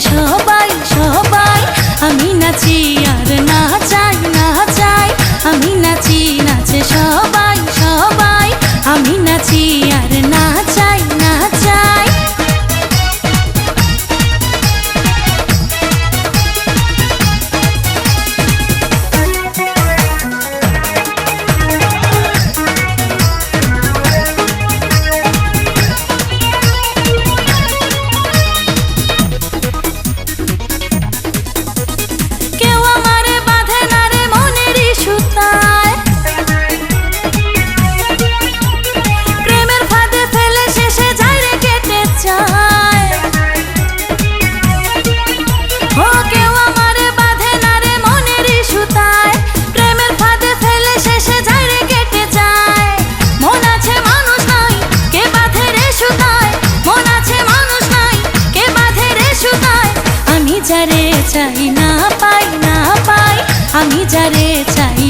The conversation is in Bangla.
Tr যারে চাই না পাই না পাই আমি যারে চাই